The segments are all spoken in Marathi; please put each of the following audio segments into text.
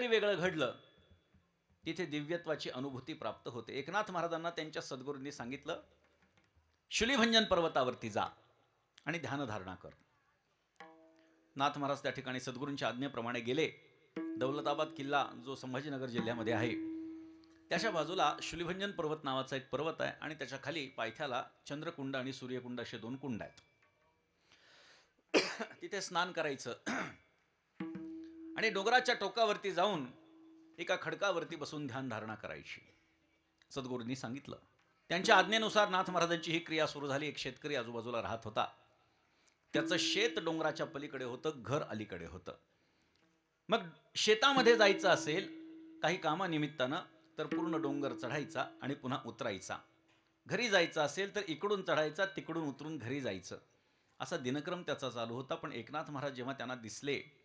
काहीतरी वेगळं घडलं तिथे दिव्यत्वाची अनुभूती प्राप्त होते. एकनाथ महाराजांना त्यांच्या सद्गुरूंनी सांगितलं शुलीभंजन पर्वतावरती जा आणि ध्यानधारणा कर. नाथ महाराज त्या ठिकाणी सद्गुरूंच्या आज्ञेप्रमाणे गेले. दौलताबाद किल्ला जो संभाजीनगर जिल्ह्यामध्ये आहे त्याच्या बाजूला शुलिभंजन पर्वत नावाचा एक पर्वत आहे आणि त्याच्याखाली पायथ्याला चंद्रकुंड आणि सूर्यकुंड असे दोन कुंड आहेत. तिथे स्नान करायचं. आणि डोंगराच्या टोकावरती जाऊन एका खडकावरती बसून ध्यान धारणा करायची. सद्गुरूंनी सांगितलं. त्यांच्या आज्ञेनुसार नाथ महाराजांची ही क्रिया सुरू झाली. एक शेतकरी आजूबाजूला राहत होता. त्याचं शेत डोंगराच्या पलीकडे होतं घर अलीकडे होतं. मग शेतामध्ये जायचं असेल काही कामानिमित्तानं तर पूर्ण डोंगर चढायचा आणि पुन्हा उतरायचा. घरी जायचं असेल तर इकडून चढायचा तिकडून उतरून घरी जायचं. असा दिनक्रम त्याचा चालू होता. पण एकनाथ महाराज जेव्हा त्यांना दिसले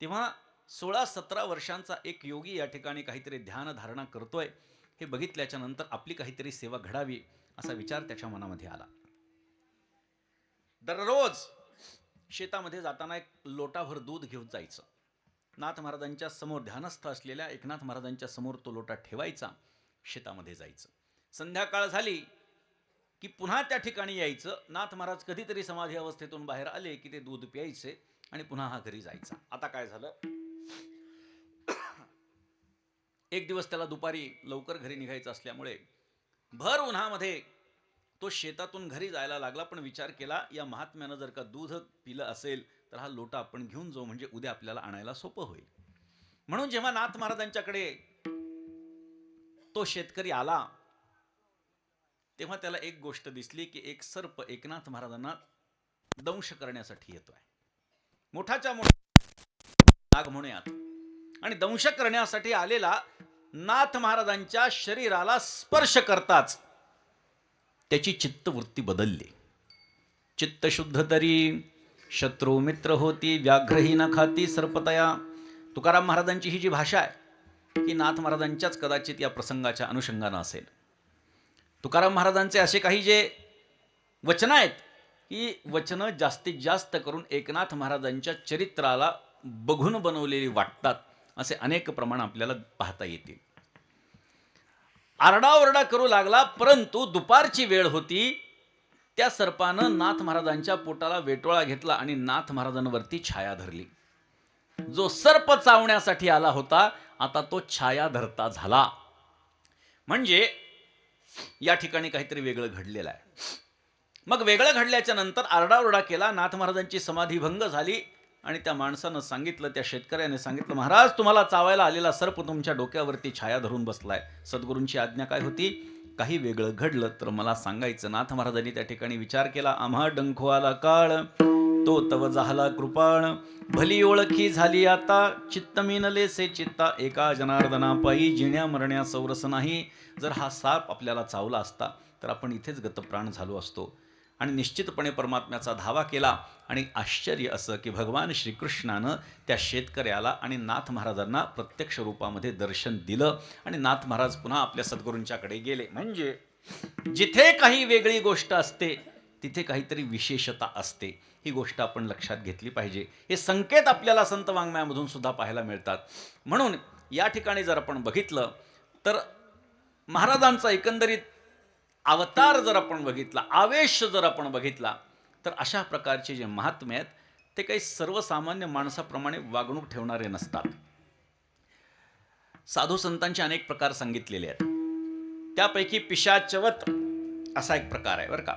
तेव्हा सोळा सतरा वर्षांचा एक योगी या ठिकाणी काहीतरी ध्यान धारणा करतोय. हे बघितल्याच्या नंतर आपली काहीतरी सेवा घडावी असा विचार त्याच्या मनामध्ये आला. दररोज शेतामध्ये जाताना एक लोटाभर दूध घेऊन जायचं. नाथ महाराजांच्या समोर ध्यानस्थ असलेल्या एकनाथ महाराजांच्या समोर तो लोटा ठेवायचा शेतामध्ये जायचं. संध्याकाळ झाली की पुन्हा त्या ठिकाणी यायचं. नाथ महाराज कधीतरी समाधी अवस्थेतून बाहेर आले की ते दूध प्यायचे. आणि पुन्हा हा घरी जायचा. आता काय झालं? एक दिवस त्याला दुपारी लवकर घरी निघायचं असल्यामुळे भर उन्हामध्ये तो शेतातून घरी जायला लागला पण विचार केला या महात्म्यानं जर का दूध पिलं असेल तर हा लोटा आपण घेऊन जाऊ म्हणजे उद्या आपल्याला आणायला सोपं होईल. म्हणून जेव्हा नाथ महाराजांच्याकडे तो शेतकरी आला तेव्हा त्याला एक गोष्ट दिसली की एक सर्प एकनाथ महाराजांना दंश करण्यासाठी येतोय. मोठाच्या मोठा नाग म्हणूयात. आणि दंश करण्यासाठी आलेला नाथ महाराजांच्या शरीराला स्पर्श करताच त्याची चित्तवृत्ती बदलली. चित्त शुद्ध तरी शत्रू मित्र होती व्याघ्रही न खाती सर्पतया. तुकाराम महाराजांची ही जी भाषा आहे ही नाथ महाराजांच्याच कदाचित या प्रसंगाच्या अनुषंगानं असेल. तुकाराम महाराजांचे असे काही जे वचनं आहेत ही वचनं जास्तीत जास्त करून एकनाथ महाराजांच्या चरित्राला बघून बनवलेली वाटतात असे अनेक प्रमाण आपल्याला पाहता येतील. आरडाओरडा करू लागला परंतु दुपारची वेळ होती. त्या सर्पानं नाथ महाराजांच्या पोटाला वेटोळा घेतला आणि नाथ महाराजांवरती छाया धरली. जो सर्प चावण्यासाठी आला होता आता तो छाया धरता झाला. म्हणजे या ठिकाणी काहीतरी वेगळं घडलेलं आहे. मग वेगळं घडल्याच्या नंतर आरडाओरडा केला नाथ महाराजांची समाधी भंग झाली आणि त्या माणसानं सांगितलं त्या शेतकऱ्याने सांगितलं महाराज तुम्हाला चावायला आलेला सर्प तुमच्या डोक्यावरती छाया धरून बसलाय. सद्गुरूंची आज्ञा काय होती? काही वेगळं घडलं तर मला सांगायचं. नाथ महाराजांनी त्या ठिकाणी विचार केला आम्हा डंखो आला काळ तो तव झाला कृपाळ. भली ओळखी झाली आता चित्त मिनले से चित्ता. एका जनार्दनापायी जिण्या मरण्या सौरस नाही. जर हा साप आपल्याला चावला असता तर आपण इथेच गतप्राण झालो असतो. आणि निश्चितपणे परमात्म्याचा धावा केला. आणि आश्चर्य असं की भगवान श्रीकृष्णानं त्या शेतकऱ्याला आणि नाथ महाराजांना प्रत्यक्ष रूपामध्ये दर्शन दिलं आणि नाथ महाराज पुन्हा आपल्या सद्गुरूंच्याकडे गेले. म्हणजे जिथे काही वेगळी गोष्ट असते तिथे काहीतरी विशेषता असते. ही गोष्ट आपण लक्षात घेतली पाहिजे. हे संकेत आपल्याला संत वाङ्मयामधून सुद्धा पाहायला मिळतात. म्हणून या ठिकाणी जर आपण बघितलं तर महाराजांचा एकंदरीत अवतार जर आपण बघितला आवेश जर आपण बघितला तर अशा प्रकारचे जे महात्मे आहेत ते काही सर्वसामान्य माणसाप्रमाणे वागणूक ठेवणारे नसतात. साधू संतांचे अनेक प्रकार सांगितलेले आहेत. त्यापैकी पिशाचवत असा एक प्रकार आहे बरं का.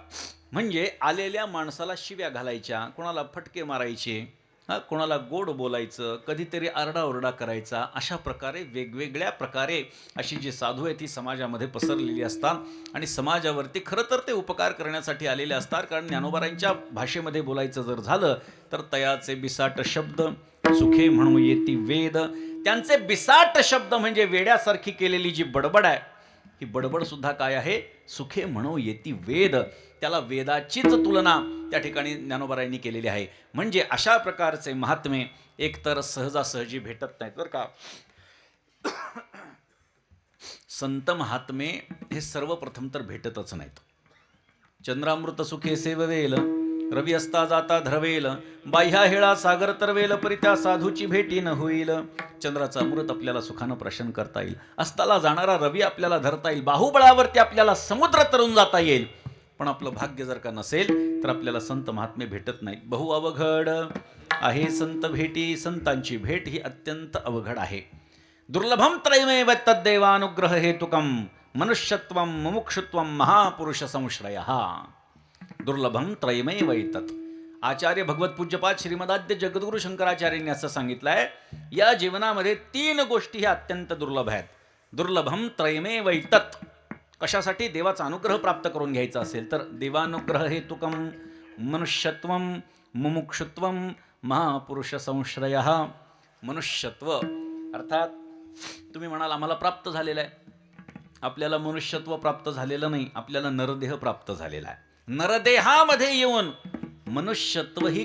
म्हणजे आलेल्या माणसाला शिव्या घालायच्या कोणाला फटके मारायचे हां कोणाला गोड बोलायचं कधीतरी आरडाओरडा करायचा अशा प्रकारे वेगवेगळ्या प्रकारे अशी जी साधू आहे ती समाजामध्ये पसरलेली असतात. आणि समाजावरती खरं तर ते उपकार करण्यासाठी आलेले असतात. कारण ज्ञानोबारांच्या भाषेमध्ये बोलायचं जर झालं तर तयाचे बिसाट शब्द सुखे म्हणू येती वेद. त्यांचे बिसाट शब्द म्हणजे वेड्यासारखी केलेली जी बडबड आहे ही बडबड सुद्धा काय आहे? सुखे म्हणो येती वेद. त्याला वेदाचीच तुलना त्या ठिकाणी ज्ञानोबारायांनी केलेली आहे. म्हणजे अशा प्रकारचे महात्मे एकतर सहजासहजी भेटत नाहीत बरं का. संत महात्मे हे सर्वप्रथम तर भेटतच नाहीत. चंद्रामृत सुखे सेववेल. रवी असता जाता धरवेल. बाह्या हेळा सागर तरवेल परी त्या साधूची भेटी न होईल. चंद्राचा अमृत आपल्याला सुखानं प्रशन करता येईल. अस्ताला जाणारा रवी आपल्याला धरता येईल. बाहुबळावरती आपल्याला समुद्र तरून जाता येईल. पण आपलं भाग्य जर का नसेल तर आपल्याला संत महात्मे भेटत नाहीत. बहु अवघड आहे संत भेटी. संतांची भेट ही अत्यंत अवघड आहे. दुर्लभम त्रैमेव तद्देवानुग्रह हेतुकम. मनुष्यत्वम मुमुक्षुत्वम महापुरुष संश्रय. दुर्लभम त्रयमय वैतत. आचार्य भगवत पूज्यपाद श्रीमदाद्य जगद्गुरु शंकराचार्यांनी असं सांगितलं आहे या जीवनामध्ये तीन गोष्टी ह्या अत्यंत दुर्लभ आहेत. दुर्लभम त्रयमे वैतत. कशासाठी? देवाचा अनुग्रह प्राप्त करून घ्यायचा असेल तर देवानुग्रह हेतुकम मनुष्यत्व मुमुक्षुत्व महापुरुष संश्रय. मनुष्यत्व अर्थात तुम्ही म्हणाल आम्हाला प्राप्त झालेलं आहे. आपल्याला मनुष्यत्व प्राप्त झालेलं नाही आपल्याला नरदेह प्राप्त झालेला आहे. नरदेहामध्ये येऊन मनुष्यत्व ही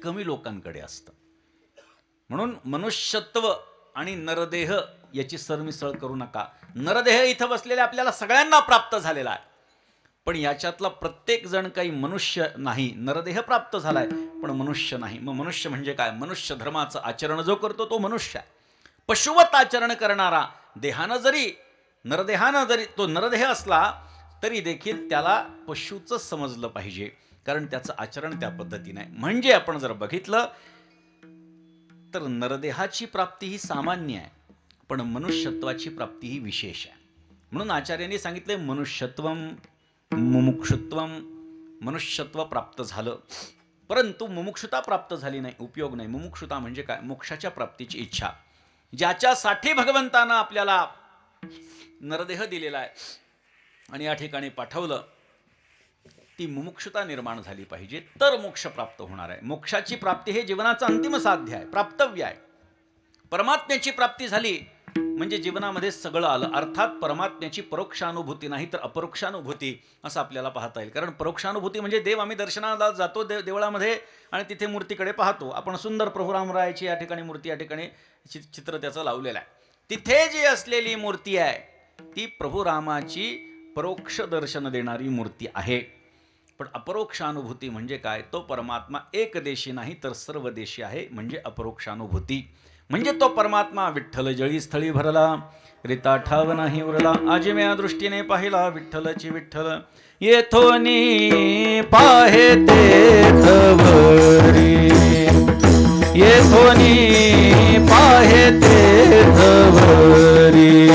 कमी लोकांकडे असतं. म्हणून मनुष्यत्व आणि नरदेह याची सरमिसळ करू नका. नरदेह इथं बसलेले आपल्याला सगळ्यांना प्राप्त झालेला आहे. पण याच्यातला प्रत्येक जण काही मनुष्य नाही नरदेह प्राप्त झालाय पण मनुष्य नाही. मग मनुष्य म्हणजे काय? मनुष्य धर्माचं आचरण जो करतो तो मनुष्य आहे. पशुवत आचरण करणारा देहानं जरी नरदेहानं जरी तो नरदेह असला तरी देखील त्याला पशुचं समजलं पाहिजे. कारण त्याचं आचरण त्या पद्धतीने आहे. म्हणजे आपण जर बघितलं तर नरदेहाची प्राप्ती ही सामान्य आहे पण मनुष्यत्वाची प्राप्ती ही विशेष आहे. म्हणून आचार्यांनी सांगितले मनुष्यत्वम मुमुक्षुत्वम मनुष्यत्व प्राप्त झालं. परंतु मुमुक्षुता प्राप्त झाली नाही उपयोग नाही. मुमुक्षुता म्हणजे काय? मोक्षाच्या प्राप्तीची इच्छा. ज्याच्यासाठी भगवंतानं आपल्याला नरदेह दिलेला आहे आणि या ठिकाणी पाठवलं ती मुमुक्षता निर्माण झाली पाहिजे. तर मोक्ष प्राप्त होणार आहे. मोक्षाची प्राप्ती हे जीवनाचं अंतिम साध्य आहे प्राप्तव्य आहे. परमात्म्याची प्राप्ती झाली म्हणजे जीवनामध्ये सगळं आलं. अर्थात परमात्म्याची परोक्षानुभूती नाही तर अपरोक्षानुभूती असं आपल्याला पाहता येईल. कारण परोक्षानुभूती म्हणजे देव आम्ही दर्शनाला जातो देव देवळामध्ये आणि तिथे मूर्तीकडे पाहतो. आपण सुंदर प्रभुरामरायाची या ठिकाणी मूर्ती या ठिकाणी चित्र त्याचं लावलेलं आहे. तिथे जी असलेली मूर्ती आहे ती प्रभुरामाची परोक्ष दर्शन देणारी मूर्ती आहे. पण अपरोक्षानुभूती म्हणजे काय? तो परमात्मा एकदेशी नाही तर सर्व देशी आहे म्हणजे अपरोक्षानुभूती. म्हणजे तो परमात्मा विठ्ठल जळी स्थळी भरला रिता ठाव नाही उरला आज मी या दृष्टीने पाहिला विठ्ठलची विठ्ठल. येथोनी पाहे तेथवरी येथोनी पाहे ते धवरी.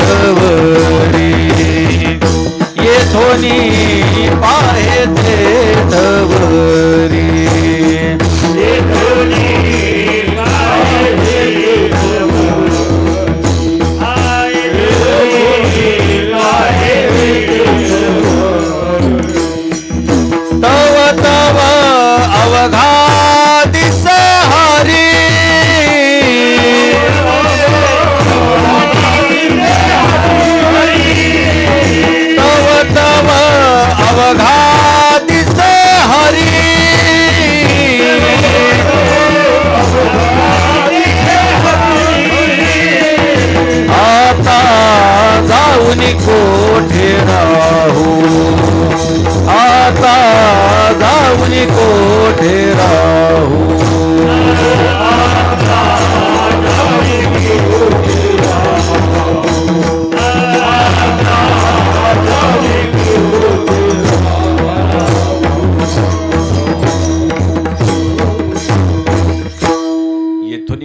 तवरी येथोनी